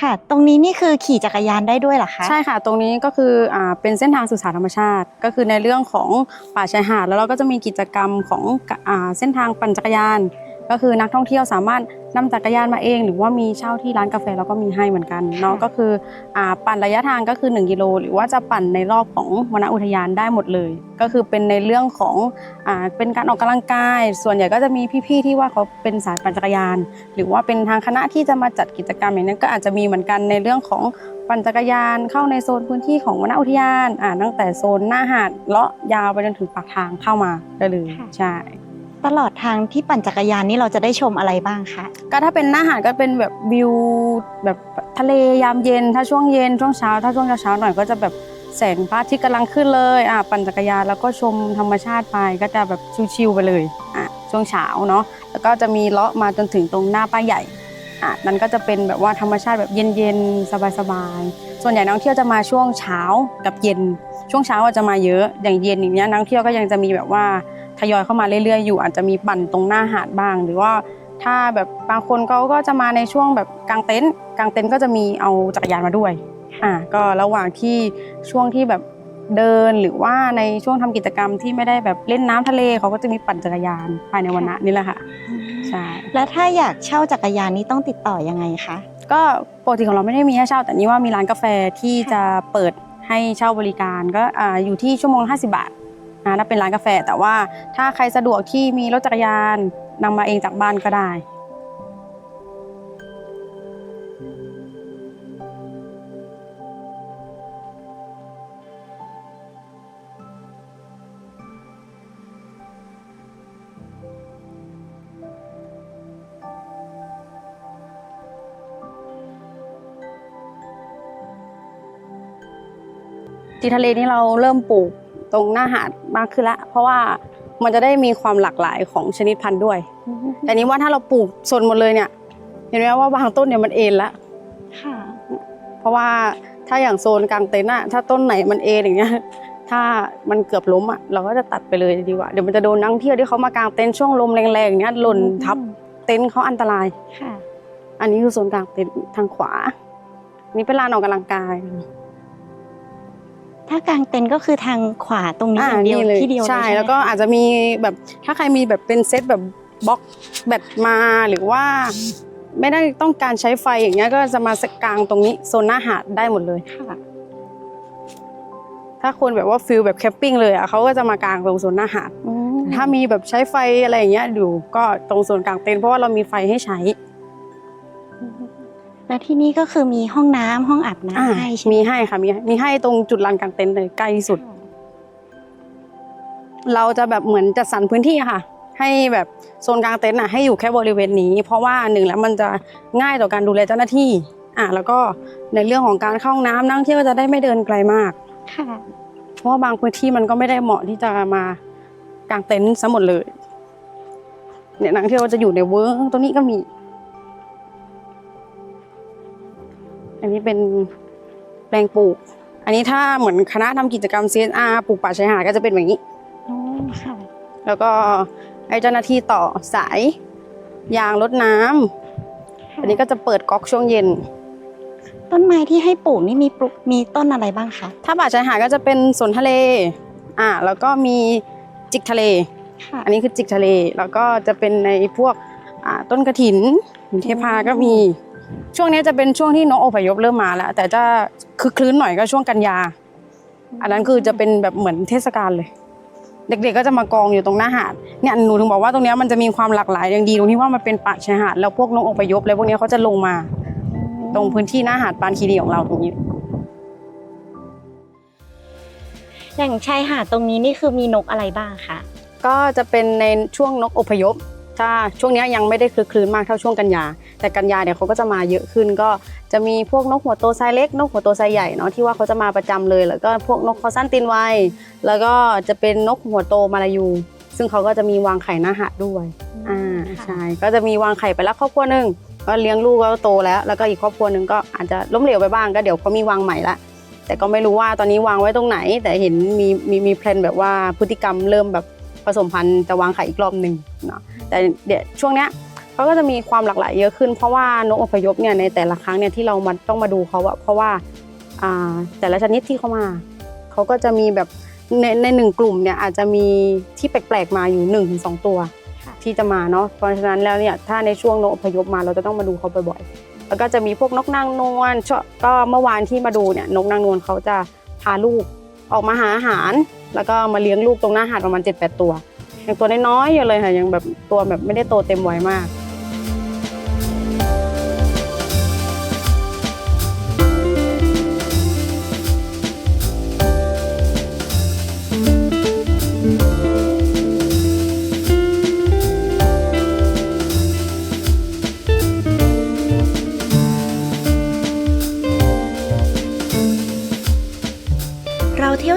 ค่ะ ตรงนี้นี่คือขี่จักรยานได้ด้วยเหรอคะใช่ค่ะ ตรงนี้ก็คืออ่าเป็นเส้นทางสื่อสารธรรมชาติ ก็คือในเรื่องของป่าชายหาดแล้วเราก็จะมีกิจกรรมของอ่าเส้นทางปั่นจักรยาน ก็คือนักท่องเที่ยวสามารถ นำจักรยานมาเอง หรือว่ามีเช่าที่ร้านกาแฟเราก็มีให้เหมือนกันเนาะก็คืออ่าปั่นระยะทางก็คือ 1กิโลหรือว่าจะปั่นในรอบของวนอุทยานได้หมดเลย ก็คือเป็นในเรื่องของอ่าเป็นการออกกำลังกาย ส่วนใหญ่ก็จะมีพี่ๆที่ว่าเขาเป็นสายปั่นจักรยาน หรือว่าเป็นทางคณะที่จะมาจัดกิจกรรมอย่างนี้นก็อาจจะมีเหมือนกันในเรื่องของปั่นจักรยานเข้าในโซนพื้นที่ของวนอุทยานอ่าตั้งแต่โซนหน้าหาดเลาะยาวไปจนถึงปากทางเข้ามาได้เลยใช่ ตลอดทางที่ปั่นจักรยานนี่เราจะได้ชมอะไรบ้างคะ ก็ถ้าเป็นหน้าหาดก็เป็นแบบวิวแบบทะเลยามเย็น ถ้าช่วงเย็นช่วงเช้า ถ้าช่วงเช้าๆหน่อยก็จะแบบแสงพระอาทิตย์กำลังขึ้นเลยอะปั่นจักรยานแล้วก็ชมธรรมชาติไปก็จะแบบชิลๆไปเลยอะช่วงเช้าเนาะแล้วก็จะมีเลาะมาจนถึงตรงหน้าป้ายใหญ่อะนั่นก็จะเป็นแบบว่าธรรมชาติแบบเย็นๆสบายๆส่วนใหญ่นักท่องเที่ยวจะมาช่วงเช้ากับเย็น ช่วงเช้าอาจจะมาเยอะอย่างเย็นอย่างเงี้ยนักท่องเที่ยวก็ยังจะมีแบบว่า ทยอยเข้ามาเรื่อยๆ อยู่ อาจจะมีปั่นตรงหน้าหาดบ้าง หรือว่าถ้าแบบบางคนเขาก็จะมาในช่วงแบบกางเต็นท์กางเต็นท์ก็จะมีเอาจักรยานมาด้วยอ่าก็ระหว่างที่ช่วงที่แบบเดินหรือว่าในช่วงทำกิจกรรมที่ไม่ได้แบบเล่นน้ำทะเลเขาก็จะมีปั่นจักรยานภายในวันนั้นนี่แหละค่ะใช่แล้วถ้าอยากเช่าจักรยานนี่ต้องติดต่อยังไงคะก็ปกติของเราไม่ได้มีให้เช่า แต่นี่ว่ามีร้านกาแฟที่จะเปิดให้เช่าบริการก็อ่าอยู่ที่ชั่วโมงละ50 บาทนะ ถ้าเป็นร้านกาแฟ แต่ว่าถ้าใครสะดวกที่มีรถจักรยานนำมาเองจากบ้านก็ได้ ที่ทะเลนี่เราเริ่มปลูก ตรงหน้าหาดมากขึ้นละ เพราะว่ามันจะได้มีความหลากหลายของชนิดพันธุ์ด้วย แต่นี้ว่าถ้าเราปลูกสนหมดเลยเนี่ย เห็นไหมว่าบางต้นเนี่ยมันเอ็นละค่ะ เพราะว่าถ้าอย่างโซนกลางเต็นท์อะถ้าต้นไหนมันเอ็นอย่างเงี้ย ถ้ามันเกือบล้มอะเราก็จะตัดไปเลยดีกว่า เดี๋ยวมันจะโดนนักท่องเที่ยวที่เขามากางเต็นท์ช่วงลมแรงๆอย่างเงี้ยหล่นทับเต็นท์เขาอันตราย ค่ะ อันนี้คือโซนกลางเต็นท์ทางขวา นี่เป็นลานออกกำลังกาย ถ้ากางเต็นท์ก็คือทางขวาตรงนี้อย่างเดียวนี่ที่เดียวเลยใช่ไหมแล้วก็คะอาจจะมีแบบถ้าใครมีแบบเป็นเซตแบบบล็อกแบตมาหรือว่าไม่ได้ต้องการใช้ไฟอย่างเงี้ยก็จะมากางตรงนี้โซนหน้าหาดได้หมดเลยค่ะ ถ้าคนแบบว่าฟิลแบบแคมปิ้งเลยอะเขาก็จะมากางตรงโซนหน้าหาดอืมถ้ามีแบบใช้ไฟอะไรอย่างเงี้ยอยู่ก็ตรงโซนกลางเต็นท์เพราะว่าเรามีไฟให้ใช้ และที่นี่ก็คือมีห้องน้ำห้องอาบอ่าน้ำให้ใช่ไหมมีให้ค่ะมีให้มีให้ตรงจุดลานกลางเต็นท์เลยใกล้ที่สุด เราจะแบบเหมือนจัดสรรพื้นที่อะค่ะ ให้แบบโซนกลางเต็นท์อะให้อยู่แค่บริเวณนี้ เพราะว่าหนึ่งแล้วมันจะง่ายต่อการดูแลเจ้าหน้าที่ อะแล้วก็ในเรื่องของการเข้าห้องน้ำนักท่องเที่ยวก็จะได้ไม่เดินไกลมาก ค่ะเพราะว่าบางพื้นที่มันก็ไม่ได้เหมาะที่จะมากางเต็นท์ซะหมดเลย เนี่ยนักท่องเที่ยวก็จะอยู่ในเวิร์กตรงนี้ก็มี นนี้เป็นแปลงปลูก อันนี้ถ้าเหมือนคณะทำกิจกรรม CSR ปลูกป่าชายหาดก็จะเป็นแบบนี้อ๋อค่ะแล้วก็ให้เจ้าหน้าที่ต่อสายยางรดน้ำอันนี้ก็จะเปิดก๊อกช่วงเย็น ต้นไม้ที่ให้ปลูกนี่มีปลูกมีต้นอะไรบ้างคะ ถ้าป่าชายหาดก็จะเป็นสวนทะเล อ่า แล้วก็มีจิกทะเลค่ะอันนี้คือจิกทะเล แล้วก็จะเป็นในพวกอ่าต้นกระถินเทพาก็มี ช่วงนี้จะเป็นช่วงที่นกอพยพเริ่มมาแล้ว แต่จะคือคลื้นหน่อยก็ช่วงกันยา อันนั้นคือจะเป็นแบบเหมือนเทศกาลเลย เด็กๆก็จะมากองอยู่ตรงหน้าหาดเนี่ยหนูถึงบอกว่าตรงเนี้ยมันจะมีความหลากหลายอย่างดีตรงที่ว่ามันเป็นป่าชายหาดแล้วพวกนกอพยพอะไรพวกเนี้ยเขาจะลงมา ตรงพื้นที่หน้าหาดปานคีรีของเราตรงนี้อย่างชายหาดตรงนี้นี่คือมีนกอะไรบ้างคะก็จะเป็นในช่วงนกอพยพถ้าช่วงเนี้ยยังไม่ได้คลึกคลื้นมากเท่าช่วงกันยา แต่กันยาเนี่ยเขาก็จะมาเยอะขึ้นก็จะมีพวกนกหัวโตไซเล็ก นกหัวโตไซใหญ่เนาะที่ว่าเขาจะมาประจำเลย แล้วก็พวกนกคอสั้นตีนไวแล้วก็จะเป็นนกหัวโตมาลายู ซึ่งเขาก็จะมีวางไข่หน้าหาดด้วยอ่าใช่ก็จะมีวางไข่ไปแล้วครอบครัวหนึ่งก็เลี้ยงลูกก็โตแล้ว แล้วก็อีกครอบครัวหนึ่งก็อาจจะล้มเหลวไปบ้างก็เดี๋ยวเขามีวางใหม่ละแต่ก็ไม่รู้ว่าตอนนี้วางไว้ตรงไหน แต่เห็นมีมีมีแพลนแบบว่าพฤติกรรมเริ่มแบบผสมพันธุ์จะวางไข่อีกรอบหนึ่งเนาะแต่เดี๋ยวช่วงเนี้ยผ เขาก็จะมีความหลากหลายเยอะขึ้น เพราะว่านกอพยพเนี่ยในแต่ละครั้งเนี่ยที่เรามาต้องมาดูเขาอะเพราะว่าอ่าแต่ละชนิดที่เขามาเขาก็จะมีแบบในในหนึ่งกลุ่มเนี่ยอาจจะมีที่แปลกๆมาอยู่1นถึงสตัวค่ะที่จะมาเนาะเพราะฉะนั้นแล้วเนี่ยถ้าในช่วงนกอพยพมาเราจะต้องมาดูเขาบ่อยๆแล้วก็จะมีพวกนกนางนวลชอบก็เมื่อวานที่มาดูเนี่ยนกนางนวลเขาจะพาลูกออกมาหาอาหาร แล้วก็มาเลี้ยงลูกตรงหน้าหาดประมาณ 7-8 ตัวยังตัวน้อยๆอยู่เลยค่ะยังแบบตัวแบบไม่ได้โตเต็มวัยมาก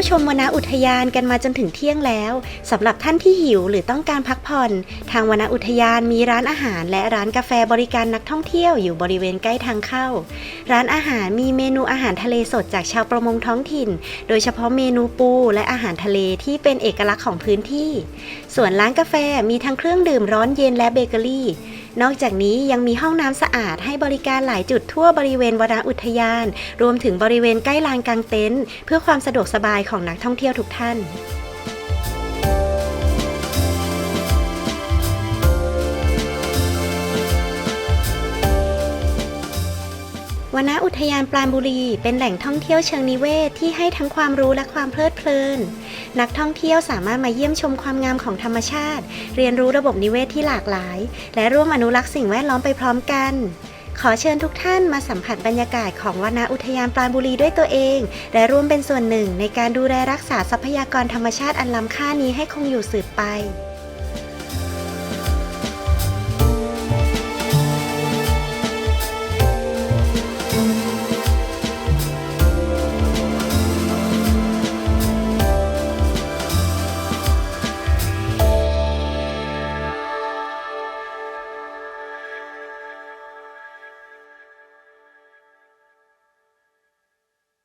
ชมวนาอุทยานกันมาจนถึงเที่ยงแล้วสำหรับท่านที่หิวหรือต้องการพักผ่อน ทางวนาอุทยานมีร้านอาหาร และร้านกาแฟบริการนักท่องเที่ยวอยู่บริเวณใกล้ทางเข้า ร้านอาหารมีเมนูอาหารทะเลสดจากชาวประมงท้องถิ่น โดยเฉพาะเมนูปูและอาหารทะเลที่เป็นเอกลักษณ์ของพื้นที่ ส่วนร้านกาแฟมีทั้งเครื่องดื่มร้อนเย็นและเบเกอรี่ นอกจากนี้ยังมีห้องน้ำสะอาดให้บริการหลายจุดทั่วบริเวณวนาอุทยาน รวมถึงบริเวณใกล้ลานกางเต็นท์เพื่อความสะดวกสบายของนักท่องเที่ยวทุกท่านวนาอุทยานปราณบุรี เป็นแหล่งท่องเที่ยวเชิงนิเวศที่ให้ทั้งความรู้และความเพลิดเพลิน นักท่องเที่ยวสามารถมาเยี่ยมชมความงามของธรรมชาติ เรียนรู้ระบบนิเวศที่หลากหลาย และร่วมอนุรักษ์สิ่งแวดล้อมไปพร้อมกัน ขอเชิญทุกท่านมาสัมผัสบรรยากาศของวนาอุทยานปราณบุรีด้วยตัวเอง และร่วมเป็นส่วนหนึ่งในการดูแลรักษาทรัพยากรธรรมชาติอันล้ำค่านี้ให้คงอยู่สืบไป